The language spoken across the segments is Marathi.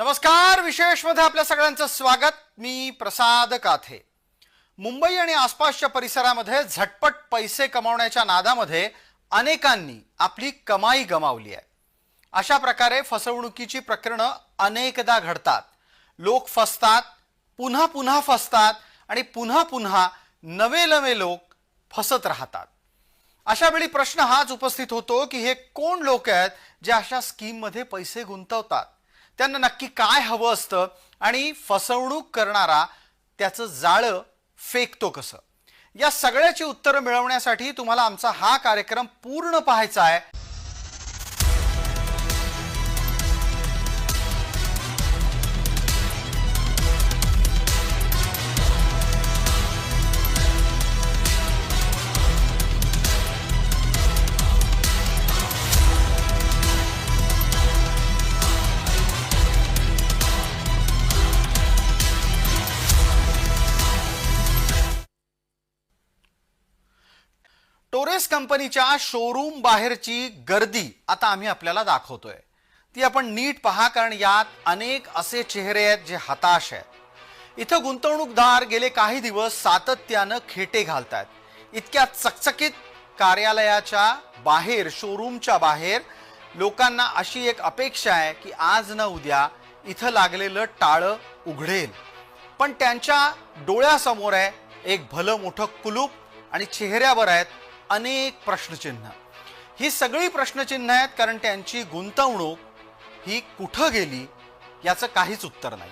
नमस्कार विशेषमध्ये आपल्या सगळ्यांचं स्वागत. मी प्रसाद काथे. मुंबई आणि आसपासच्या परिसरामध्ये झटपट पैसे कमावण्याच्या नादामध्ये अनेकांनी आपली कमाई गमावली आहे. अशा प्रकारे फसवणुकीची प्रकरणं अनेकदा घडतात. लोक फसतात पुन्हा पुन्हा फसतात आणि पुन्हा पुन्हा नवे नवे लोक फसत राहतात. अशा वेळी प्रश्न हाच उपस्थित होतो की हे कोण लोक आहेत जे अशा स्कीममध्ये पैसे गुंतवतात? त्यांना नक्की काय हवं असतं आणि फसवणूक करणारा त्याचं जाळं फेकतो कसं? या सगळ्याची उत्तरं मिळवण्यासाठी तुम्हाला आमचा हा कार्यक्रम पूर्ण पाहायचा आहे. कंपनीच्या शोरूम बाहेरची गर्दी आता आम्ही आपल्याला दाखवतोय. ती आपण नीट पहा कारण यात अनेक असे चेहरे आहेत जे हताश आहेत. इथं गुंतवणूकदार गेले काही दिवस सातत्यानं खेटे घालतात इतक्या चकचकीत कार्यालयाच्या बाहेर शोरूमच्या बाहेर लोकांना अशी एक अपेक्षा आहे की आज न उद्या इथं लागलेलं टाळं उघडेल. पण त्यांच्या डोळ्यासमोर आहे एक भलं मोठं कुलूप आणि चेहऱ्यावर आहेत अनेक प्रश्नचिन्ह. ही सगळी प्रश्नचिन्ह आहेत कारण त्यांची गुंतवणूक ही कुठं गेली याचं काहीच उत्तर नाही.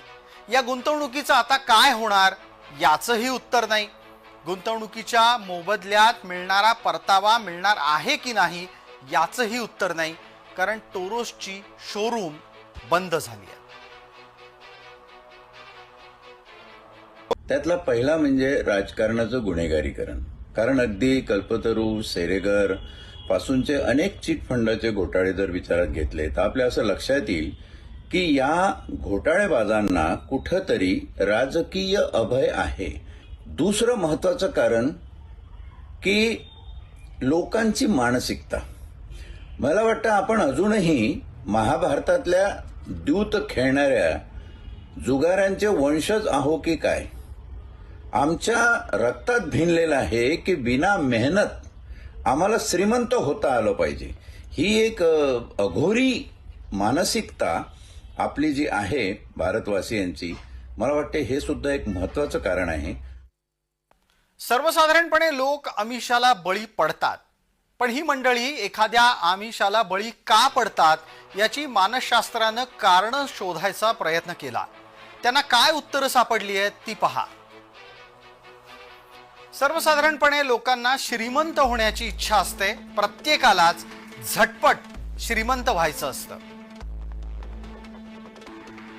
या गुंतवणुकीचं आता काय होणार याचंही उत्तर नाही. गुंतवणुकीच्या मोबदल्यात मिळणारा परतावा मिळणार आहे की नाही याचंही उत्तर नाही. कारण टोरोसची शोरूम बंद झाली आहे. त्यातला पहिला म्हणजे राजकारणाचं गुन्हेगारीकरण. कारण अगदी कल्पतरू सेरेगर पासूनचे अनेक चिट फंडाचे घोटाळे जर विचारात घेतले तर आपल्या असं लक्षात येईल की या घोटाळेबाजांना कुठंतरी राजकीय अभय आहे. दुसरं महत्वाचं कारण की लोकांची मानसिकता. मला वाटतं आपण अजूनही महाभारतातल्या द्यूत खेळणाऱ्या जुगारांचे वंशज आहो की काय? आमच्या रक्तात भिनलेलं आहे की बिना मेहनत आम्हाला श्रीमंत होता आलं पाहिजे. ही एक अघोरी मानसिकता आपली जी आहे भारतवासियांची मला वाटते हे सुद्धा एक महत्वाचं कारण आहे. सर्वसाधारणपणे लोक आमिषाला बळी पडतात. पण ही मंडळी एखाद्या आमिषाला बळी का पडतात याची मानसशास्त्रानं कारण शोधायचा प्रयत्न केला. त्यांना काय उत्तरं सापडली आहेत ती पहा. सर्वसाधारणपणे लोकांना श्रीमंत होण्याची इच्छा असते. प्रत्येकालाच झटपट श्रीमंत व्हायचं असतं.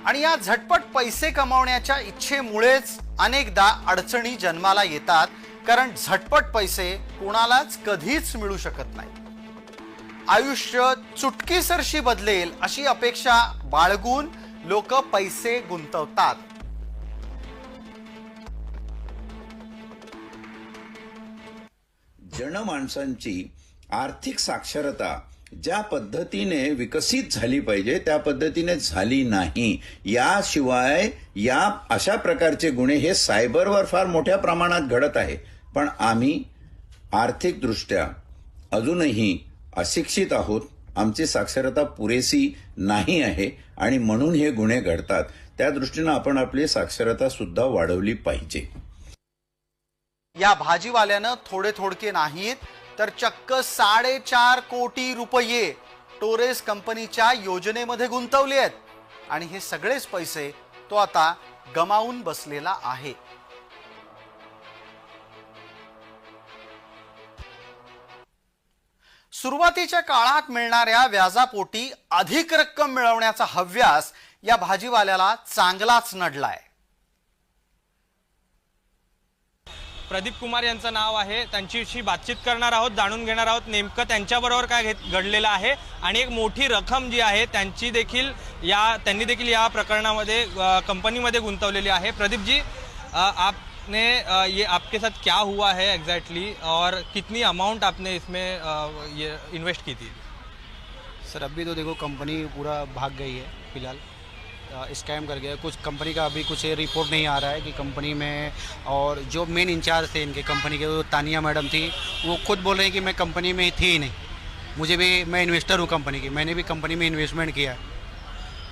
आणि या झटपट पैसे कमावण्याच्या इच्छेमुळेच अनेकदा अडचणी जन्माला येतात कारण झटपट पैसे कोणालाच कधीच मिळू शकत नाही आयुष्य चुटकीसरशी बदलेल अशी अपेक्षा बाळगून लोक पैसे गुंतवतात. जनमाणसांची आर्थिक साक्षरता ज्या पद्धतीने विकसित झाली पाहिजे त्या पद्धतीने झाली नाही. याशिवाय या अशा प्रकारचे गुन्हे हे सायबरवर फार मोठ्या प्रमाणात घडत आहे. पण आम्ही आर्थिकदृष्ट्या अजूनही अशिक्षित आहोत. आमची साक्षरता पुरेशी नाही आहे आणि म्हणून हे गुन्हे घडतात. त्या दृष्टीनं आपण आपली साक्षरता सुद्धा वाढवली पाहिजे. या भाजीवाल्यानं थोडे थोडके नाहीत तर चक्क साडेचार कोटी रुपये टोरेस कंपनीच्या योजनेमध्ये गुंतवले आहेत. आणि हे सगळेच पैसे तो आता गमावून बसलेला आहे. सुरुवातीच्या काळात मिळणाऱ्या व्याजापोटी अधिक रक्कम मिळवण्याचा हव्यास या भाजीवाल्याला चांगलाच नडलाय. प्रदीप कुमार यांचं नाव आहे. त्यांच्याशी बातचीत करणार आहोत जाणून घेणार आहोत नेमकं त्यांच्याबरोबर काय घेत घडलेलं आहे. आणि एक मोठी रक्कम जी आहे त्यांची देखील या त्यांनी देखील या प्रकरणामध्ये कंपनीमध्ये गुंतवलेली आहे. प्रदीप जी आपने ये आपके साथ क्या हुआ है एग्जैक्टली और कितनी अमाउंट आपने इसमें ये इन्वेस्ट की थी? सर अभी तो देखो कंपनी पूरा भाग गई है फिलहाल। स्कैम कर गया। कुछ कंपनी का अभी कुछ रिपोर्ट नहीं आ रहा है कि कंपनी में और जो मेन इंचार्ज थे इनके कंपनी के, वो तानिया मैडम थी, वो खुद बोल रहे हैं कि मैं कंपनी में थी ही नहीं। मुझे भी, मैं इन्वेस्टर हूँ कंपनी की, मैंने भी कंपनी में इन्वेस्टमेंट किया है।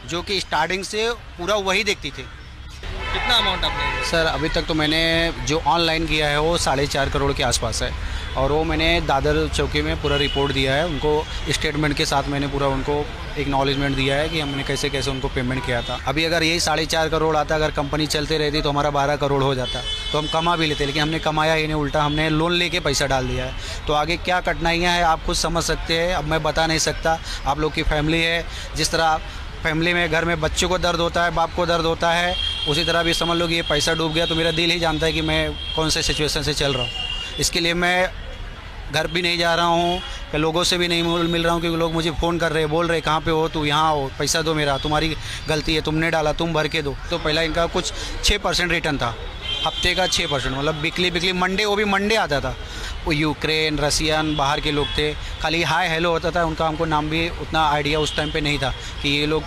जो कि स्टार्टिंग से पूरा वही देखती थी। कितना अमाउंट सर, अभी तक तो मैंने जो ऑनलाइन किया है वो साढ़े चार करोड़ के आसपास है। और वो मैंने दादर चौकी में पूरा रिपोर्ट दिया है। उनको स्टेटमेंट के साथ मैंने पूरा उनको एक्नॉलेजमेंट दिया है कि हमने कैसे कैसे उनको पेमेंट किया था। अभी अगर यही साढ़े चार करोड़ आता, अगर कंपनी चलते रहती तो हमारा बारह करोड़ हो जाता। तो हम कमा भी लेते, लेकिन हमने कमाया ही नहीं, उल्टा हमने लोन लेके पैसा डाल दिया है। तो आगे क्या कठिनाइयाँ हैं, आप खुद समझ सकते हैं। अब मैं बता नहीं सकता, आप लोग की फैमिली है। जिस तरह फैमिली में घर में बच्चों को दर्द होता है, बाप को दर्द होता है उसी तरह भी समझ लो कि ये पैसा डूब गया तो मेरा दिल ही जानता है कि मैं कौन से सिचुएशन से चल रहा हूँ। इसके लिए मैं घर भी नहीं जा रहा हूँ या लोगों से भी नहीं मिल रहा हूँ क्योंकि लोग मुझे फ़ोन कर रहे हैं, बोल रहे कहाँ पे हो तू? यहाँ हो, पैसा दो मेरा, तुम्हारी गलती है, तुमने डाला, तुम भर के दो। तो पहला इनका कुछ छः परसेंट रिटर्न था, हफ़्ते का छः परसेंट मतलब बिकली बिकली मंडे वो भी मंडे आता था। वो यूक्रेन रसियन बाहर के लोग थे, खाली हाय हेलो होता था, उनका हमको नाम भी उतना आइडिया उस टाइम पे नहीं था कि ये लोग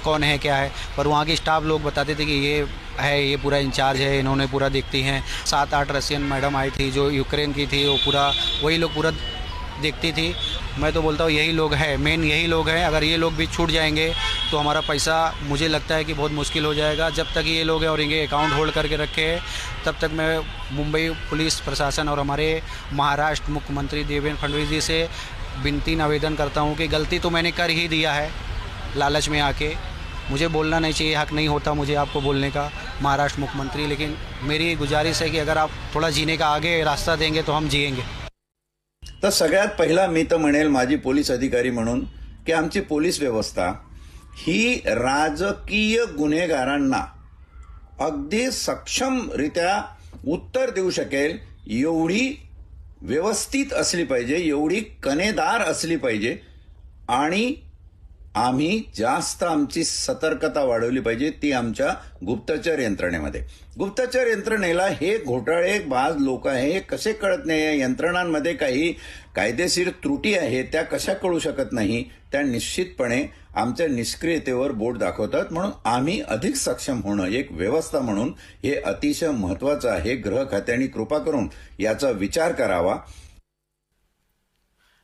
कौन है, क्या है? पर वहाँ के स्टाफ लोग बताते थे कि ये है, ये पूरा इंचार्ज है, इन्होंने पूरा देखती हैं। सात आठ रशियन मैडम आई थी जो यूक्रेन की थी, वो पूरा, वही लोग पूरा देखती थी। मैं तो बोलता हूँ, यही लोग हैं, मेन यही लोग हैं। अगर ये लोग भी छूट जाएँगे तो हमारा पैसा, मुझे लगता है कि बहुत मुश्किल हो जाएगा। जब तक ये लोग हैं और इनके अकाउंट होल्ड करके रखे हैं तब तक मैं मुंबई पुलिस प्रशासन और हमारे महाराष्ट्र मुख्यमंत्री देवेंद्र फडणवीस जी से विनती, निवेदन करता हूँ कि गलती तो मैंने कर ही दिया है, लालच में आके। मुझे बोलना नहीं चाहिए हक नहीं होता मुझे आपको बोलने का महाराष्ट्र मुख्यमंत्री। लेकिन मेरी गुजारिश है कि अगर आप थोड़ा जीने का आगे रास्ता देंगे तो हम जिएंगे। तर सगळ्यात पहिला मी तर म्हणेल माझी पोलीस अधिकारी म्हणून की आमची पोलीस व्यवस्था ही राजकीय गुन्हेगारांना अगदी सक्षमरित्या उत्तर देऊ शकेल एवढी व्यवस्थित असली पाहिजे एवढी कनेदार असली पाहिजे आणि आम्ही जास्त आमची सतर्कता वाढवली पाहिजे ती आमच्या गुप्तचर यंत्रणेमध्ये. गुप्तचर यंत्रणेला हे घोटाळे बाज लोक आहे हे कसे कळत नाही? या यंत्रणांमध्ये काही कायदेशीर त्रुटी आहे त्या कशा कळू शकत नाही? त्या निश्चितपणे आमच्या निष्क्रियतेवर बोट दाखवतात. म्हणून आम्ही अधिक सक्षम होणं एक व्यवस्था म्हणून हे अतिशय महत्वाचं आहे. गृह खात्याने कृपा करून याचा विचार करावा.